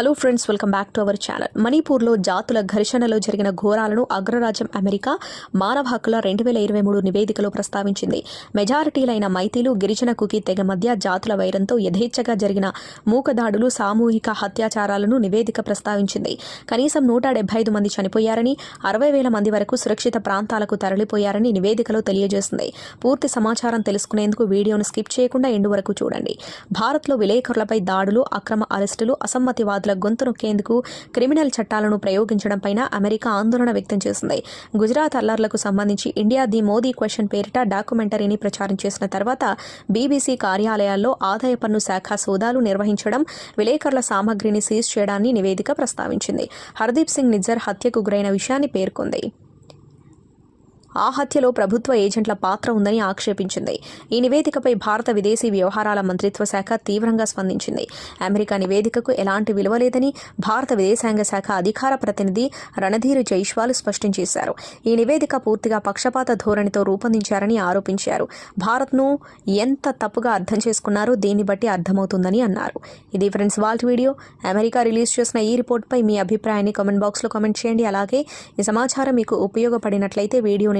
Hello friends welcome back to our channel మణిపూర్లో జాతుల ఘర్షణలో జరిగిన ఘోరాలను అగ్రరాజ్యం అమెరికా మానవ హక్కుల రెండు వేల ఇరవై మూడు నివేదికలో ప్రస్తావించింది. మెజారిటీలైన మైతీలు గిరిజన కుకి తెగ మధ్య జాతుల వైరంతో యథేచ్ఛగా జరిగిన మూకదాడులు సామూహిక హత్యాచారాలను నివేదిక ప్రస్తావించింది. కనీసం నూట డెబ్బై ఐదు మంది చనిపోయారని అరవై వేల మంది వరకు సురక్షిత ప్రాంతాలకు తరలిపోయారని నివేదికలో తెలియజేసింది. పూర్తి సమాచారం తెలుసుకునేందుకు వీడియోను స్కిప్ చేయకుండా ఎండు వరకు చూడండి. భారత్లో విలేకరులపై దాడులు అక్రమ అరెస్టులు అసమ్మతివాదులు గొంతు నొక్కేందుకు క్రిమినల్ చట్టాలను ప్రయోగించడంపైన అమెరికా ఆందోళన వ్యక్తం చేసింది. గుజరాత్ అల్లర్లకు సంబంధించి ఇండియా ది మోదీ క్వశ్చన్ పేరిట డాక్యుమెంటరీని ప్రచారం చేసిన తర్వాత బీబీసీ కార్యాలయాల్లో ఆదాయ పన్ను శాఖ సోదాలు నిర్వహించడం విలేకరుల సామగ్రిని సీజ్ చేయడాన్ని నివేదిక ప్రస్తావించింది. హర్దీప్ సింగ్ నిజ్జర్ హత్యకు గురైన విషయాన్ని పేర్కొంది. ఆ హత్యలో ప్రభుత్వ ఏజెంట్ల పాత్ర ఉందని ఆక్షేపించింది. ఈ నివేదికపై భారత విదేశీ వ్యవహారాల మంత్రిత్వ శాఖ తీవ్రంగా స్పందించింది. అమెరికా నివేదికకు ఎలాంటి విలువ లేదని భారత విదేశాంగ శాఖ అధికార ప్రతినిధి రణధీర్ జైష్వాల్ స్పష్టం చేశారు. ఈ నివేదిక పూర్తిగా పక్షపాత ధోరణితో రూపొందించారని ఆరోపించారు. భారత్ను ఎంత తప్పుగా అర్థం చేసుకున్నారో దీన్ని బట్టి అర్థమవుతుందని అన్నారు. ఇది friends vault video. America release చేసిన ఈ రిపోర్ట్పై మీ అభిప్రాయాన్ని కామెంట్ బాక్స్లో కామెంట్ చేయండి. అలాగే ఈ సమాచారం మీకు ఉపయోగపడినట్లయితే వీడియోని